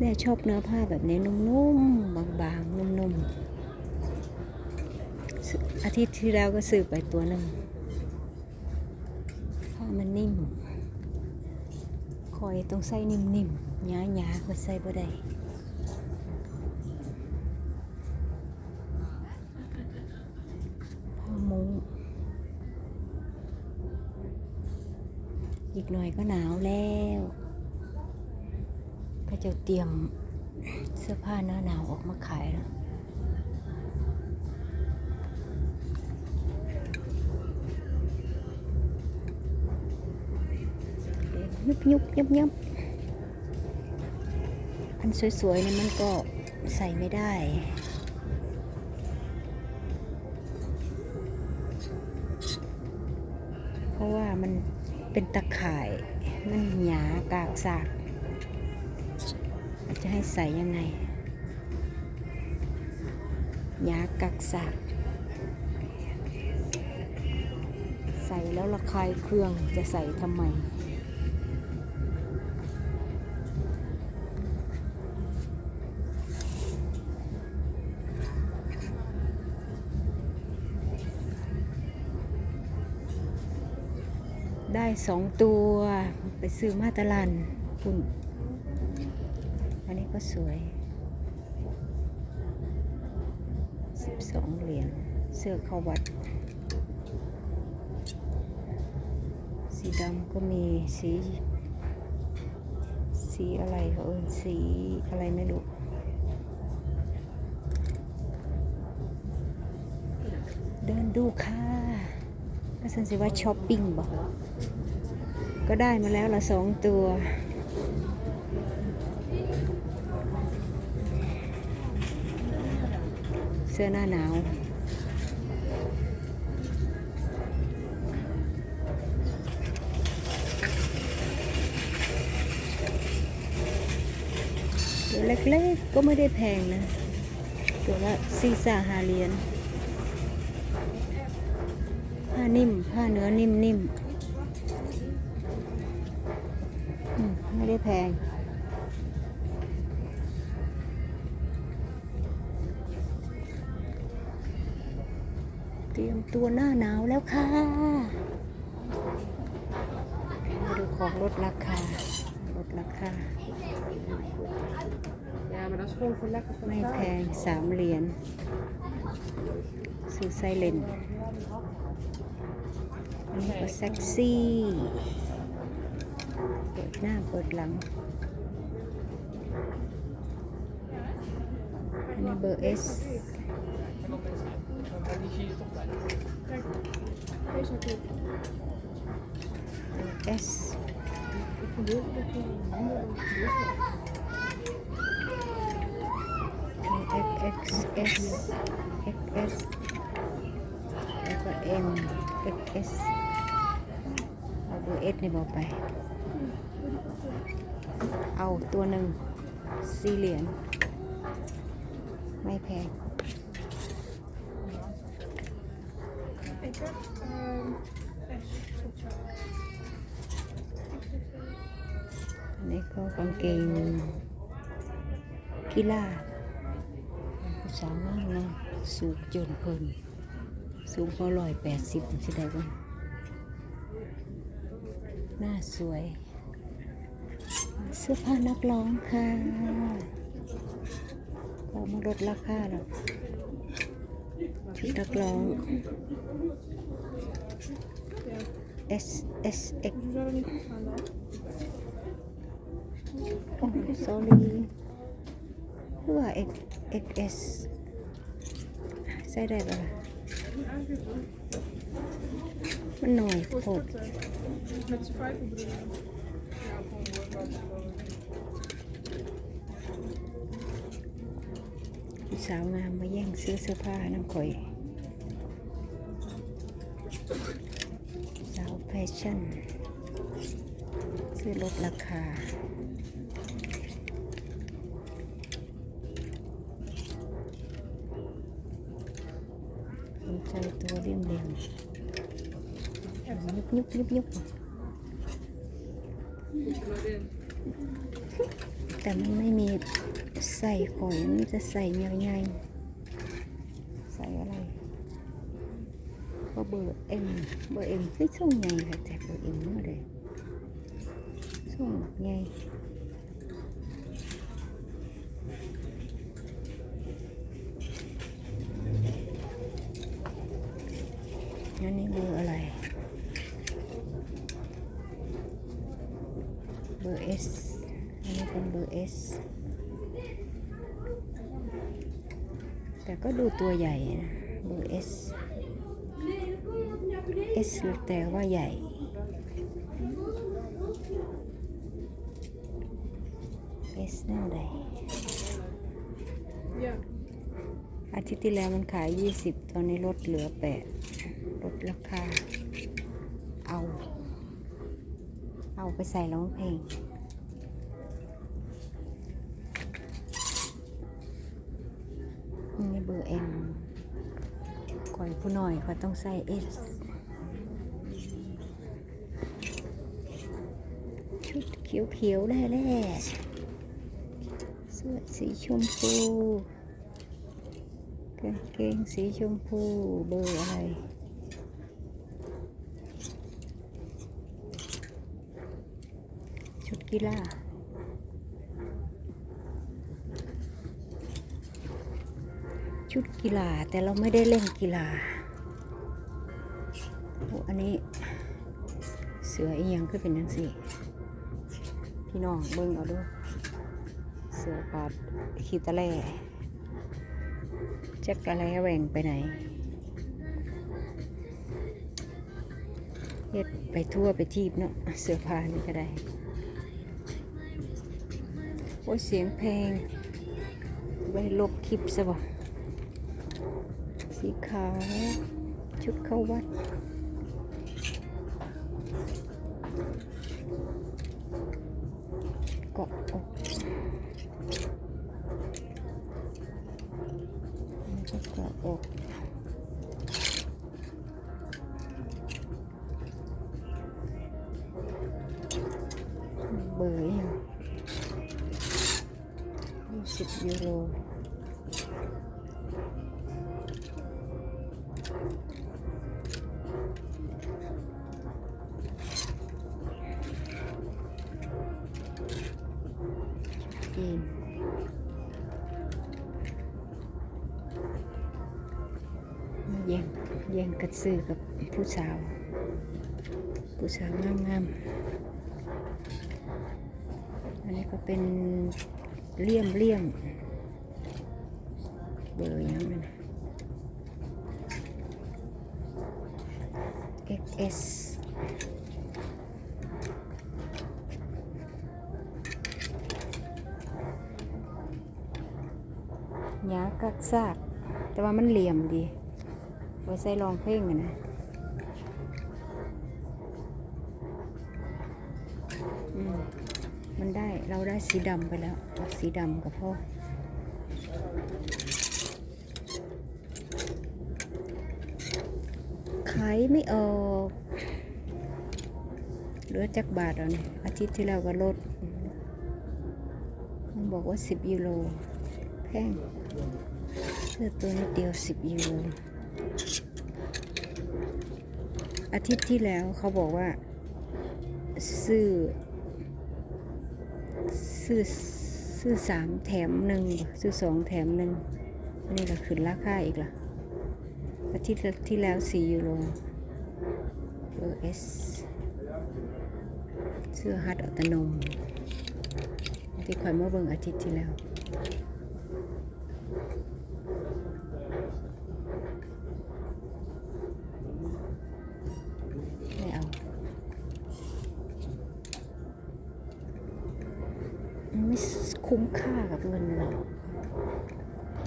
แม่ชอบเนื้อผ้าแบบนี้นุ่มๆ บางๆ นุ่มๆออาทิตย์ที่แล้วก็ซื้อไปตัวหนึ่งผ้ามันนิ่ม คอยต้องใส่นิ่มๆหยาๆก็ใส่บ่ได้ผ้ามุ้งอีกหน่อยก็หนาวแล้ว ก็จะเตรียมเสื้อผ้าหน้าหนาวออกมาขายแล้วยุบยุบยับยับอันสวยๆเนี่ยมันก็ใส่ไม่ได้เพราะว่ามันเป็นตะข่าย มันหยากากสาก จะให้ใส่ยังไงยากักสากใส่แล้วระคายเครื่องจะใส่ทำไม ได้สองตัวไปซื้อมาตลาดคุณ ก็สวยสิบสองเหรียญ เสื้อเข้าวัด สีดำก็มีสี สีอะไรเขาเอินสีอะไรไม่รู้เดินดูค่ะก็สันสิว่าช้อปปิ้งบอกก็ได้มาแล้วละสองตัว สื้อหน้าหนาวตัวเล็กๆก็ไม่ได้แพงนะ ตัวละสี่าหาเหรียญผ้านิ่ม ผ้าเนื้อนิ่มๆไม่ได้แพง ตรียมตัวหน้าหนาวแล้วค่ะ มาดูของลดราคาลดราคา Ja, maar dat is gewoon voor lekker van ไม่แพ thuis. งสามเหรียญซื้อไซเลนอันนี้ก็เซ็กซี่ เปิดหน้าเปิดหลัง อันนี้เบอร์เอส wel minder dan deze. XXS XS แล้วก็ M XS เอาเบอร์เอสนี่บอกไป เอาตัวหนึ่งสี่เหรียญไม่แพง อันนี้ก็กางเกงกีฬาผู้สาวงามนะสูงจนเพิ่นสูงพอร้อยแปดสิบสิได้บ้างหน้าสวย เสื้อผ้านักร้องค่ะก็มาลดราคาแล้ว ชุดนักร้อง S S X โอ้ sorry หรือว่า X X S ใส่ได้ปะมันหน่อยโคตร ผู้สาวงามมาแย่งซื้อเสื้อผ้าน้ำข่อยสาวแฟชั่น ซื้อลดราคาสนใจตัวเรียมเรียมยุบยุบยุบยุบแต่แต่มันไม่มี ใส่ข่อยมันจะใส่ใหญ่ๆใส่อะไรก็เบอร์เอ็มเบอร์เอ็มคือช่วงใหญ่ค่ะแต่เบอร์เอ็มเมื่อใดช่วงใหญ่อันนี้เบอร์อะไร เบอร์เอสอันนี้เป็นเบอร์เอส แต่ก็ดูตัวใหญ่นะเบอร์เอสเอสแต่ว่าใหญ่เอสน่ใด Ja. อาทิตย์ที่แล้วมันขาย 20 ตอนนี้ลดเหลือ 8 ลดราคา เอา เอาไปใส่ร้องเพลง นี่ เอ็มก่อยผู้หน่อยเขาต้องใส่เอสชุดเขียวๆได้แล้เสื้อสีชมพูกางเกงสีชมพูเบอร์อะไรชุดกีฬา ชุดกีฬาแต่เราไม่ได้เล่นกีฬาโอ้อันนี้ เสืออียังคือเป็นยังสิพี่น้องเบิ่งเอาดูเสือปาดขีตะแล่จักอะไรแหว่งไปไหนเฮ็ดไปทั่วไปทีบเนาะเสือผ้านี่ก็ได้ โอ้เสียงเพลงไปลบคลิปซะบ่ สีขาว ชุดเข้าวัด เกาะอกนี่ก็เกาะอกเบอร์ยังยี่สิบยูโร จีนแย่งแย่งกัดซื้อกับผู้สาว ผู้สาวงามงามอันนี้ก็เป็นเลี่ยมเลี่ยมเบอร์ยังมัน S ยากักซาก แต่ว่ามันเหลี่ยมดี ไว้ใส่รองเพลงนะอืมมันได้เราได้สีดำไปแล้วเอาสีดำกับพ่อขายไม่ออก เหลือจักบาทแล้วเนี่ยอาทิตย์ที่แล้วก็ลดมันบอกว่า10ยูโรแพงเสื้อตัวนิดเดียว10ยูโรอาทิตย์ที่แล้วเขาบอกว่า ซื้อ ซื้อซื้อสามแถมหนึ่งซื้อสองแถมหนึ่งนนี้ก็ขึ้นราคาอีกละอาทิตย์ที่แล้ว4ยูโรเออเอส เสื้อฮัดอัตโนมที่คอยเมื่อเบิ่งอาทิตย์ที่แล้วไม่เอา ไม่คุ้มค่ากับเงินเรา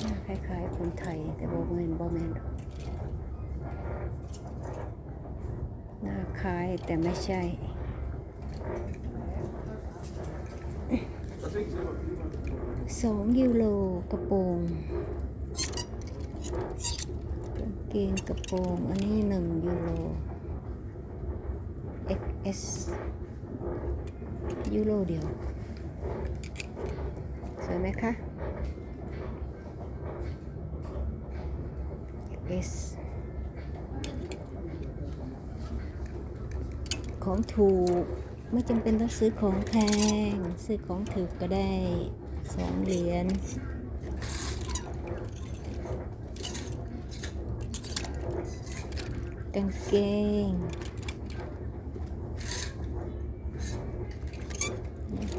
หน้าคล้ายๆคนไทย แต่บ่เงินบ่แมนหน้าคล้ายแต่ไม่ใช่ สองยูโรกระโปรงกางเกงกระโปรงอันนี้หนึ่งยูโร XS ยูโรเดียว สวยไหมคะ S ของถูก ไม่จำเป็นต้องซื้อของแพง ซื้อของถูกก็ได้สองเหรียญกางเกง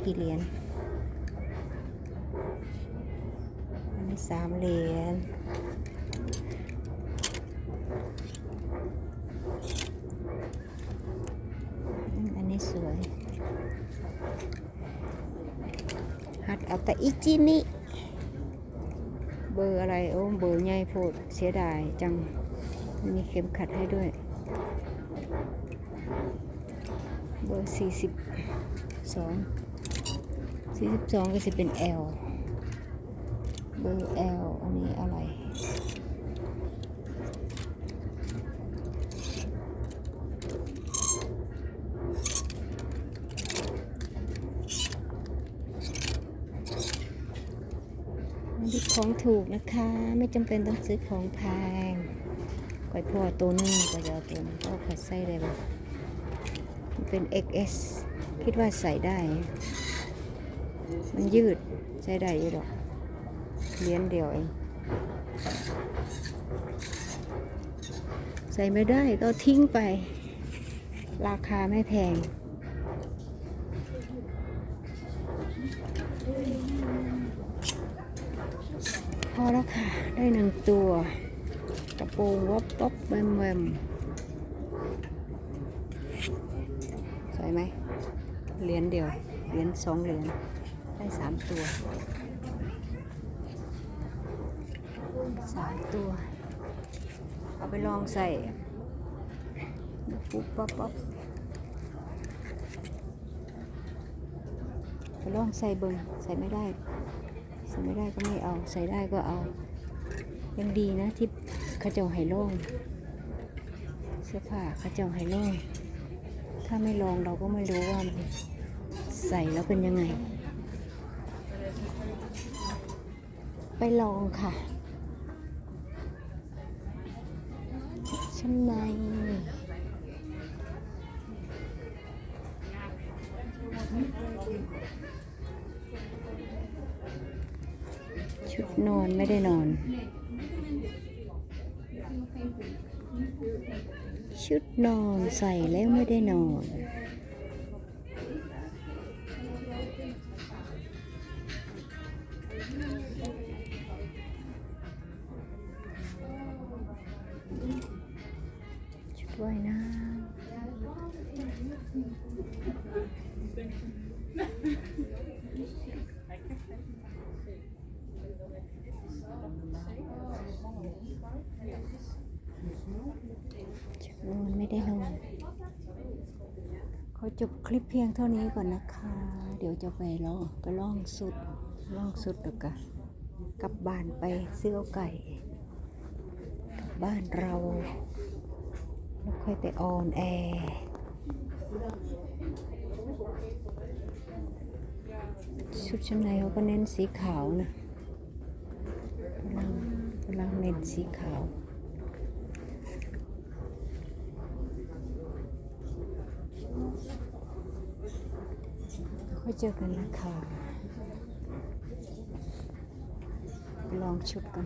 กี่เหรียญอันนี้สามเหรียญอืมอันนี้สวย หัดเอาแต่อิจินิ เบอร์อะไร โอ้เบอร์ใหญ่โพดเสียดายจัง มีเข็มขัดให้ด้วย เบอร์สี่สิบสองสี่สิบสองก็จะเป็น L เบอร์ L อันนี้อะไร ของถูกนะคะ ไม่จำเป็นต้องซื้อของแพงก่อยพ่อตัวนึงก็จะเอาตัวนึงก็ขัดไส้ได้บ่มันเป็น XS คิดว่าใส่ได้ มันยืดใช้ได้อยู่ดอกเหรียญเดียวเองใส่ไม่ได้ก็ทิ้งไป ราคาไม่แพง พอแล้วค่ะ ได้หนึ่งตัว กระโปรงวับป๊บแวมแวมสวยไหมเหรียญเดียว เหรียญสองเหรียญได้สามตัวสามตัว เอาไปลองใส่ปุ๊บป๊บป๊บไปลองใส่เบิงใส่ไม่ได้ ไม่ได้ก็ไม่เอา ใส่ได้ก็เอา ยังดีนะที่ขาเจ้าไฮโล่งเสื้อผ้าขาเจ้าไฮโล่งถ้าไม่ลองเราก็ไม่รู้ว่าใส่แล้วเป็นยังไง ไปลองค่ะชั้นใน ไม่ได้นอน ชุดนอนใส่แล้วไม่ได้นอน ขอจบคลิปเพียงเท่านี้ก่อนนะคะ เดี๋ยวจะไปลองไปล่องสุดล่องสุดแล้วก็กลับบ้านไปซื้อไก่กลับบ้านเราแล้วค่อยไปออนแอร์ชุดชั้นในเขาก็เน้นสีขาวนะกำลังกำลังเน้นสีขาว ค่อยเจอกันนะคะไปลองชุดกัน